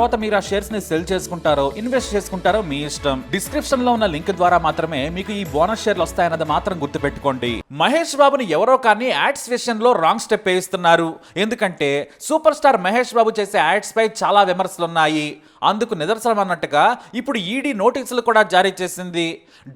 తర్వాత మీరు ఆ షేర్స్ని సెల్ చేసుకుంటారో ఇన్వెస్ట్ చేసుకుంటారో మీ ఇష్టం. డిస్క్రిప్షన్లో ఉన్న లింక్ ద్వారా మాత్రమే మీకు ఈ బోనస్ షేర్లు వస్తాయన్నది మాత్రం గుర్తుపెట్టుకోండి. మహేష్ బాబుని ఎవరో కానీ యాడ్స్ విషయంలో రాంగ్ స్టెప్ వేయిస్తున్నారు. ఎందుకంటే సూపర్ స్టార్ మహేష్ బాబు చేసే యాడ్స్ పై చాలా విమర్శలు ఉన్నాయి అందుకు నిదర్శనం అన్నట్టుగా ఇప్పుడు ఈడీ నోటీసులు కూడా జారీ చేసింది.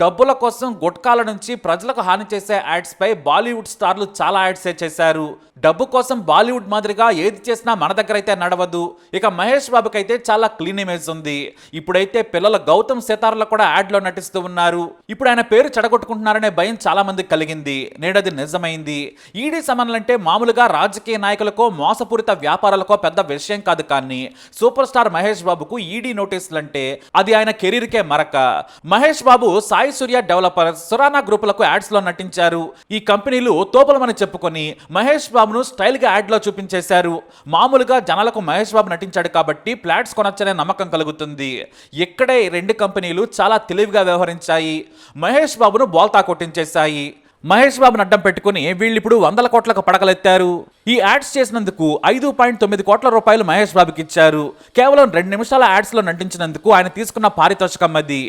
డబ్బుల కోసం గుట్కాల నుంచి ప్రజలకు హాని చేసే యాడ్స్ పై బాలీవుడ్ స్టార్లు చాలా యాడ్సే చేశారు. డబ్బు కోసం బాలీవుడ్ మాదిరిగా ఏది చేసినా మన దగ్గర అయితే నడవదు. ఇక మహేష్ బాబుకి అయితే చాలా క్లీన్ ఇమేజ్ ఉంది. ఇప్పుడైతే పిల్లల గౌతమ్ సితార్లు కూడా యాడ్లో నటిస్తూ ఉన్నారు. ఇప్పుడు ఆయన పేరు చెడగొట్టుకుంటున్నారనే భయం చాలా మంది కలిగింది. నేడది నిజమైంది. ఈడీ సమన్లంటే మామూలుగా రాజకీయ నాయకులకో మోసపూరిత వ్యాపారాలకో పెద్ద విషయం కాదు కానీ సూపర్ స్టార్ మహేష్ బాబుకు ఈడీ నోటీసులు అంటే అది ఆయన కెరీర్కే మరక. మహేష్ బాబు సాయి సూర్య డెవలపర్ సురానా గ్రూపులకు యాడ్స్లో నటించారు. ఈ కంపెనీలు తోపలమని చెప్పుకొని మహేష్ బాబును స్టైల్గా యాడ్లో చూపించేశారు. మామూలుగా జనాలకు మహేష్ బాబు నటించాడు కాబట్టి ప్లాట్స్ కొనొచ్చనే నమ్మకం కలుగుతుంది. ఇక్కడే రెండు కంపెనీలు చాలా తెలివిగా వ్యవహరించాయి. మహేష్ బాబును బోల్తా కొట్టించేశాయి. మహేష్ బాబును అడ్డం పెట్టుకుని వీళ్ళు ఇప్పుడు వందల కోట్లకు పడగలెత్తారు ఈ యాడ్స్ చేసినందుకు ఐదు పాయింట్ తొమ్మిది కోట్ల రూపాయలు మహేష్ బాబుకి ఇచ్చారు. కేవలం రెండు నిమిషాల యాడ్స్లో నటించినందుకు ఆయన తీసుకున్న పారితోషికం అది.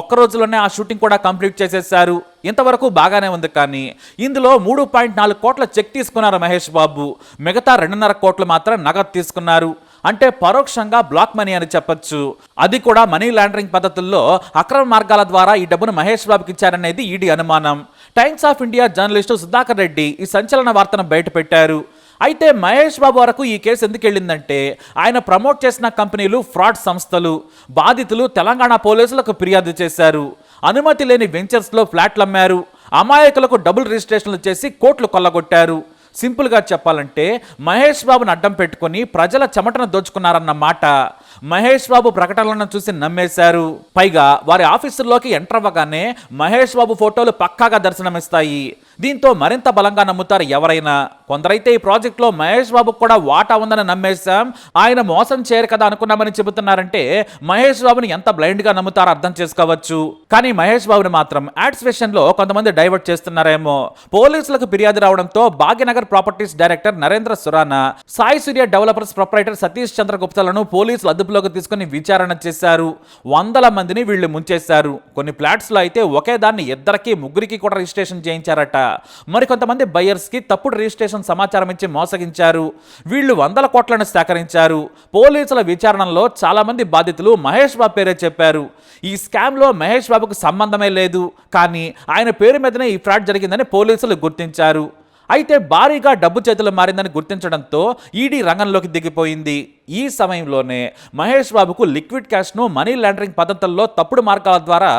ఒక్క రోజులోనే ఆ షూటింగ్ కూడా కంప్లీట్ చేసేశారు ఇంతవరకు బాగానే ఉంది కానీ ఇందులో మూడు పాయింట్ నాలుగు కోట్ల చెక్ తీసుకున్నారు మహేష్ బాబు. మిగతా రెండున్నర కోట్లు మాత్రం నగదు తీసుకున్నారు. అంటే పరోక్షంగా బ్లాక్ మనీ అని చెప్పొచ్చు. అది కూడా మనీ లాండరింగ్ పద్ధతుల్లో అక్రమ మార్గాల ద్వారా ఈ డబ్బును మహేష్ బాబుకి ఇచ్చారనేది ఈడీ అనుమానం. Times of India journalist Sudhakar Reddy ఈ సంచలన వార్తను బయటపెట్టారు. అయితే మహేష్ బాబు వరకు ఈ కేసు ఎందుకు వెళ్ళిందంటే ఆయన ప్రమోట్ చేసిన కంపెనీలు ఫ్రాడ్ సంస్థలు బాధితులు తెలంగాణ పోలీసులకు ఫిర్యాదు చేశారు. అనుమతి లేని వెంచర్స్లో ఫ్లాట్లు అమ్మారు. అమాయకులకు డబుల్ రిజిస్ట్రేషన్లు చేసి కోట్లు కొల్లగొట్టారు. సింపుల్గా చెప్పాలంటే మహేష్ బాబును అడ్డం పెట్టుకొని ప్రజల చెమటను దోచుకున్నారన్న మాట. మహేష్ బాబు ప్రకటనలను చూసి నమ్మేశారు. పైగా వారి ఆఫీసుల్లోకి ఎంటర్ అవ్వగానే మహేష్ బాబు ఫోటోలు పక్కాగా దర్శనమిస్తాయి. దీంతో మరింత బలంగా నమ్ముతారు ఎవరైనా. కొందరైతే ఈ ప్రాజెక్ట్లో మహేష్ బాబు కూడా వాటా ఉందని నమ్మేశాం. ఆయన మోసం చేయరు కదా అనుకున్నామని చెబుతున్నారంటే మహేష్ బాబుని ఎంత బ్లైండ్గా నమ్ముతారో అర్థం చేసుకోవచ్చు. కానీ మహేష్ బాబుని మాత్రం యాడ్స్ విషయంలో కొంతమంది డైవర్ట్ చేస్తున్నారేమో. పోలీసులకు ఫిర్యాదు రావడంతో Bhagyanagar properties director Narendra Surana Sai Surya developers proprietor Satish Chandra గుప్తలను పోలీసులు అదుపులోకి తీసుకుని విచారణ చేశారు. వందల మందిని వీళ్ళు ముంచేశారు. కొన్ని ఫ్లాట్స్లో అయితే ఒకే దాన్ని ఇద్దరికి ముగ్గురికి కూడా రిజిస్ట్రేషన్ చేయించారట. మరికొంతమంది బయ్యర్స్కి తప్పుడు రిజిస్ట్రేషన్ సమాచారం ఇచ్చి మోసగించారు. వీళ్ళు వందల కోట్లను సేకరించారు. పోలీసుల విచారణలో చాలామంది బాధితులు మహేష్ బాబు పేరే చెప్పారు. ఈ స్కామ్లో మహేష్ బాబుకు సంబంధమే లేదు. కానీ ఆయన పేరు మీదనే ఈ ఫ్రాడ్ జరిగిందని పోలీసులు గుర్తించారు. అయితే భారీగా డబ్బు చేతులు మారిందని గుర్తించడంతో ఈడీ రంగంలోకి దిగిపోయింది. ఈ సమయంలోనే మహేష్ బాబుకు లిక్విడ్ క్యాష్ను మనీ లాండరింగ్ పద్ధతుల్లో తప్పుడు మార్గాల ద్వారా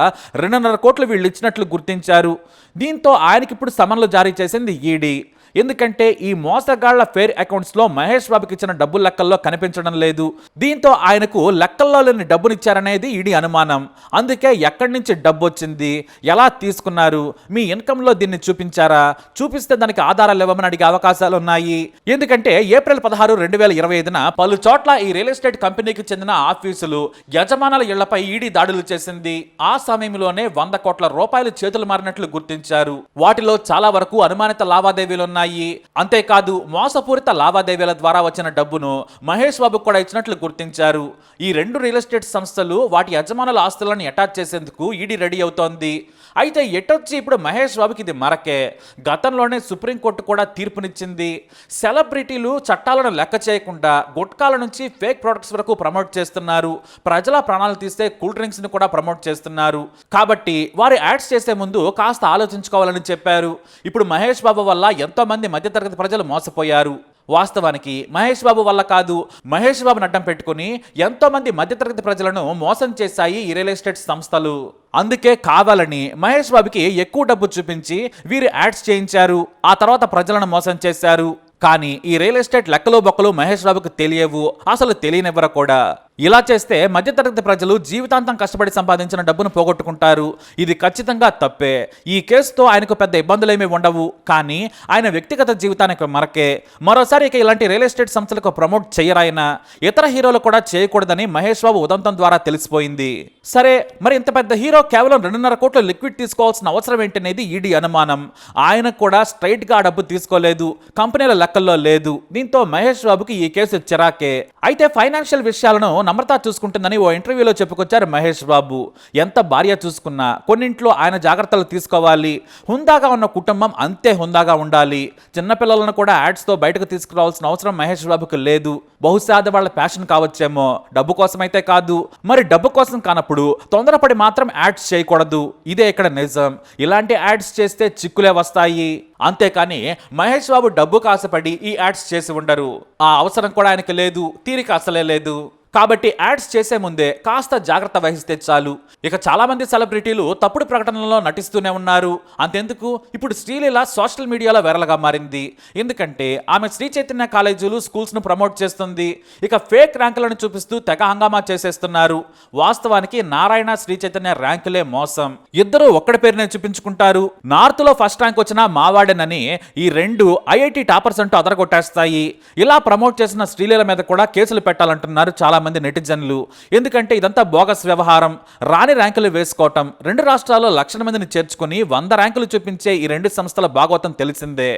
రెండున్నర కోట్లు వీళ్ళు ఇచ్చినట్లు గుర్తించారు. దీంతో ఆయనకి ఇప్పుడు సమన్లు జారీ చేసింది ఈడీ. ఎందుకంటే ఈ మోసగాళ్ళ ఫేర్ అకౌంట్స్లో మహేష్ బాబుకి ఇచ్చిన డబ్బు లెక్కల్లో కనిపించడం లేదు. దీంతో ఆయనకు లెక్కల్లో లేని డబ్బునిచ్చారనేది ఈడీ అనుమానం. అందుకే ఎక్కడి నుంచి డబ్బు వచ్చింది ఎలా తీసుకున్నారు? మీ ఇన్కంలో దీన్ని చూపించారా? చూపిస్తే దానికి ఆధారాలు ఇవ్వమని అడిగే అవకాశాలు ఉన్నాయి. ఎందుకంటే ఏప్రిల్ పదహారు రెండు వేల ఇరవై ఐదున పలు చోట్ల ఈ రియల్ ఎస్టేట్ కంపెనీకి చెందిన ఆఫీసులు యజమానుల ఇళ్ళపై ఈడీ దాడులు చేసింది. ఆ సమయంలోనే వంద కోట్ల రూపాయలు చేతులు మారినట్లు గుర్తించారు. వాటిలో చాలా వరకు అనుమానిత లావాదేవీలు ఉన్నాయి. అంతేకాదు మోసపూరిత లావాదేవీల ద్వారా వచ్చిన డబ్బును మహేష్ బాబుకు కూడా ఇచ్చినట్లు గుర్తించారు. ఈ రెండు రియల్ ఎస్టేట్ సంస్థలు వాటి యజమానుల ఆస్తులను అటాచ్ చేసేందుకు ఈడీ రెడీ అవుతోంది. అయితే ఎటొచ్చి ఇప్పుడు మహేష్ బాబుకి ఇది మరకే? గతంలోనే సుప్రీంకోర్టు కూడా తీర్పునిచ్చింది. సెలబ్రిటీలు చట్టాలను లెక్క చేయకుండా గుట్కాల నుంచి ఫేక్ ప్రొడక్ట్స్ వరకు ప్రమోట్ చేస్తున్నారు. ప్రజల ప్రాణాలు తీస్తే కూల్ డ్రింక్స్ని కూడా ప్రమోట్ చేస్తున్నారు. కాబట్టి వారి యాడ్స్ చేసే ముందు కాస్త ఆలోచించుకోవాలని చెప్పారు. ఇప్పుడు మహేష్ బాబు వల్ల ఎంతో మంది మధ్యతరగతి ప్రజలు మోసపోయారు. వాస్తవానికి మహేష్ బాబు వల్ల కాదు మహేష్ బాబును అడ్డం పెట్టుకుని ఎంతో మంది మధ్యతరగతి ప్రజలను మోసం చేశాయి ఈ రియల్ ఎస్టేట్ సంస్థలు. అందుకే కావాలని మహేష్ బాబుకి ఎక్కువ డబ్బు చూపించి వీరు యాడ్స్ చేయించారు ఆ తర్వాత ప్రజలను మోసం చేశారు. కానీ ఈ రియల్ ఎస్టేట్ లెక్కలు బొక్కలు మహేష్ బాబుకు తెలియవు అసలు తెలియనివ్వరు కూడా. ఇలా చేస్తే మధ్యతరగతి ప్రజలు జీవితాంతం కష్టపడి సంపాదించిన డబ్బును పోగొట్టుకుంటారు. ఇది ఖచ్చితంగా తప్పే. ఈ కేసుతో ఆయనకు పెద్ద ఇబ్బందులేమీ ఉండవు. కానీ ఆయన వ్యక్తిగత జీవితానికి మరకే. మరోసారి ఇక ఇలాంటి రియల్ ఎస్టేట్ సంస్థలకు ప్రమోట్ చేయరాయన. ఇతర హీరోలు కూడా చేయకూడదని మహేష్ బాబు ఉదంతం ద్వారా తెలిసిపోయింది. సరే మరి ఇంత పెద్ద హీరో కేవలం రెండున్నర కోట్లు లిక్విడ్ తీసుకోవాల్సిన అవసరం ఏంటనేది ఈడీ అనుమానం. ఆయన కూడా స్ట్రైట్గా డబ్బు తీసుకోలేదు. కంపెనీల లెక్కల్లో లేదు. దీంతో మహేష్ బాబుకి ఈ కేసు చిరాకే. అయితే ఫైనాన్షియల్ విషయాలను నమ్రత చూసుకుంటుందని ఓ ఇంటర్వ్యూలో చెప్పుకొచ్చారు మహేష్ బాబు. ఎంత భార్య చూసుకున్నా కొన్నింట్లో ఆయన జాగ్రత్తలు తీసుకోవాలి. హుందాగా ఉన్న కుటుంబం అంతే హుందాగా ఉండాలి. చిన్నపిల్లలను కూడా యాడ్స్తో బయటకు తీసుకురావాల్సిన అవసరం మహేష్ బాబుకు లేదు. బహుశా అది వాళ్ళ ప్యాషన్ కావచ్చేమో. డబ్బు కోసమైతే కాదు. మరి డబ్బు కోసం కానప్పుడు తొందరపడి మాత్రం యాడ్స్ చేయకూడదు. ఇదే ఇక్కడ నిజం. ఇలాంటి యాడ్స్ చేస్తే చిక్కులే వస్తాయి. అంతేకాని మహేష్ బాబు డబ్బు కాసపడి ఈ యాడ్స్ చేసి ఉండరు. ఆ అవసరం కూడా ఆయనకి లేదు. తీరిక అసలే లేదు. కాబట్టి యాడ్స్ చేసే ముందే కాస్త జాగ్రత్త వహిస్తే చాలు. ఇక చాలా మంది సెలబ్రిటీలు తప్పుడు ప్రకటనలో నటిస్తూనే ఉన్నారు. అంతెందుకు? ఇప్పుడు శ్రీలీల సోషల్ మీడియాలో వైరల్గా మారింది. ఎందుకంటే ఆమె శ్రీ చైతన్య కాలేజీలు స్కూల్స్ను ప్రమోట్ చేస్తుంది. ఇక ఫేక్ ర్యాంకులను చూపిస్తూ తెగ హంగామా చేసేస్తున్నారు. వాస్తవానికి నారాయణ శ్రీ చైతన్య ర్యాంకులే మోసం. ఇద్దరు ఒక్కడి పేరునే చూపించుకుంటారు. నార్త్లో ఫస్ట్ ర్యాంక్ వచ్చిన మావాడెనని ఈ రెండు ఐఐటి టాపర్స్ అంటూ అదరగొట్టేస్తాయి. ఇలా ప్రమోట్ చేసిన శ్రీలీల మీద కూడా కేసులు పెట్టాలంటున్నారు చాలా మంది నెటిజన్లు. ఎందుకంటే ఇదంతా బోగస్ వ్యవహారం. రాని ర్యాంకులు వేసుకోవటం. రెండు రాష్ట్రాల్లో లక్షల మందిని చేర్చుకుని వంద ర్యాంకులు చూపించే ఈ రెండు సంస్థల భాగవతం తెలిసిందే.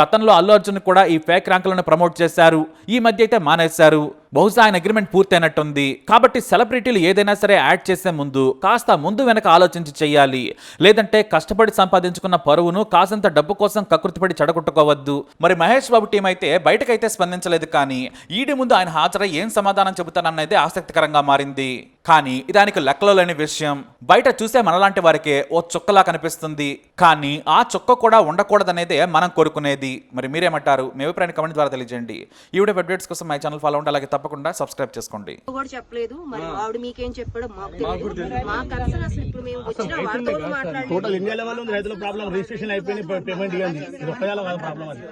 గతంలో అల్లు అర్జున్ కూడా ఈ ఫేక్ ర్యాంకులను ప్రమోట్ చేశారు. ఈ మధ్య అయితే మానేశారు. బహుశా ఆయన అగ్రిమెంట్ పూర్తయినట్టుంది. కాబట్టి సెలబ్రిటీలు ఏదైనా సరే యాడ్ చేసే ముందు కాస్త ముందు వెనక ఆలోచించి చేయాలి. లేదంటే కష్టపడి సంపాదించుకున్న పరువును కాసంత డబ్బు కోసం కకృతిపడి చెడగొట్టుకోవద్దు. మరి మహేష్ బాబు టీం అయితే బయటకైతే స్పందించలేదు కానీ ఈడి ముందు ఆయన హాజరై ఏం సమాధానం చెబుతానన్నది ఆసక్తికరంగా మారింది. కానీ ఇదానికి లెక్కలో లేని విషయం. బయట చూసే మనలాంటి వారికే ఓ చుక్కలా కనిపిస్తుంది. కానీ ఆ చుక్క కూడా ఉండకూడదనేదే మనం కోరుకునేది. మరి మీరేమంటారు? మీ అభిప్రాయాన్ని కమెంట్ ద్వారా తెలియజేయండి. ఈ వీడియో అప్డేట్స్ కోసం మై ఛానల్ ఫాలో ఉంటే అలాగే తప్పకుండా సబ్స్క్రైబ్ చేసుకోండి. కూడా చెప్పలేదు మరి ఆవిడ మీకేం చెప్పాడో మాకు తెలియదు. మా కన్సర్న్ అసలు ఇప్పుడు మేము వచ్చిన వారితో మాట్లాడి టోటల్ ఇండియా లెవెల్ ఉంది రైతుల ప్రాబ్లం రిజిస్ట్రేషన్ అయిపోయింది ఇప్పుడు పేమెంట్ ఇవ్వండి. ఇది వాళ్ళ ప్రాబ్లం అది.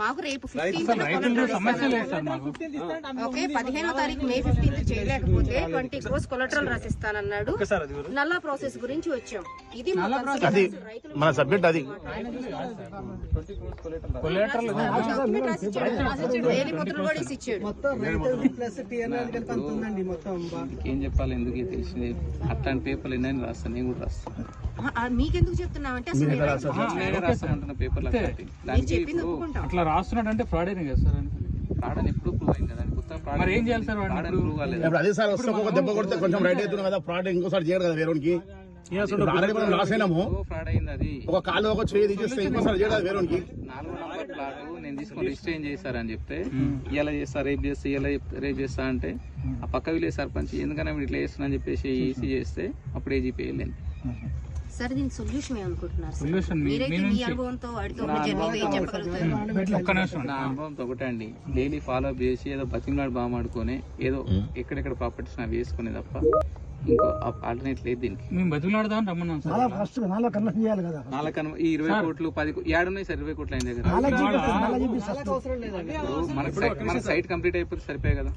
మాకు రేపు ఓకే పదిహేనో తారీఖు మే ఫిఫ్టీన్త్ చేయలేకపోతే ట్వంటీ క్రోస్ కొలెటరల్ రాసిస్తానన్నాడు. నల్లా ప్రాసెస్ గురించి వచ్చాం. ఇది మన సబ్జెక్ట్ అది. ఏం చెప్పాలి? ఎందుకు తెలిసింది? అట్లాంటి పేపర్లు ఎన్నైనా రాస్తాను నేను కూడా రాస్తాను. మీకెందుకు చెప్తున్నామంటే అట్లా రాస్తున్నాడు అంటే ఫ్రాడ్ అయినా కదా సార్ అని. ప్రాడని ఎప్పుడు ప్రూవ్ అయింది దానికి ఉత్తరం ప్రాడని మరి ఏం చేయాలి సార్ వాడిని? ప్రాడని ప్రూవ్ కాలేదు ఇప్పుడు అదే సార్ వస్తే ఒక దెబ్బ కొడితే కొంచెం రైట్ అవుతుంది కదా ఫ్రాడ్ ఇంకోసారి చేయడు కదా వేరేకి ఆల్రెడీ మనం లాస్ అయినాము ఫ్రాడ్ అయింది అది ఒక కాలు ఒక చేయి తీసేస్తే ఇంకోసారి చేయడు కదా వేరేకి నాలుగు నంబర్ ప్లాట్ నేను తీసుకొని రిజిస్టర్ ఏం చేశారని చెప్తే ఇలా చేస్తా రేపు చేస్తా ఇలా రేపు చేస్తా అంటే ఆ పక్క విలేజ్ సర్పంచ్ ఎందుకన్నా మీరు ఇట్లా చేస్తున్నా అని చెప్పేసి ఈసీ చేస్తే అప్పుడు ఏజీపీ వెళ్ళింది సరే దీనికి సొల్యూషన్ ఏమనుకుంటున్నారు మీరైతే మీ. అనుభవంతో ఒక్క నిమిషం. నా అనుభవంతో ఒకటే అండి. డైలీ ఫాలో అప్ చేసి ఏదో బతిమలాడు బామాడుకొని ఏదో ఎక్కడెక్కడ ప్రాపర్టీస్ అవి వేసుకునే తప్ప ఇంకో ఆల్టర్నేట్ లేదు దీనికి. మేము బతుకులాడదాం రమ్మన్నాం సార్. నాలుగు కను- ఈ ఇరవై కోట్లు పది ఏడున్నాయి సార్ ఇరవై కోట్లు అయిన దగ్గర మనకి సైట్ కంప్లీట్ అయిపోతే సరిపోయాయి కదా.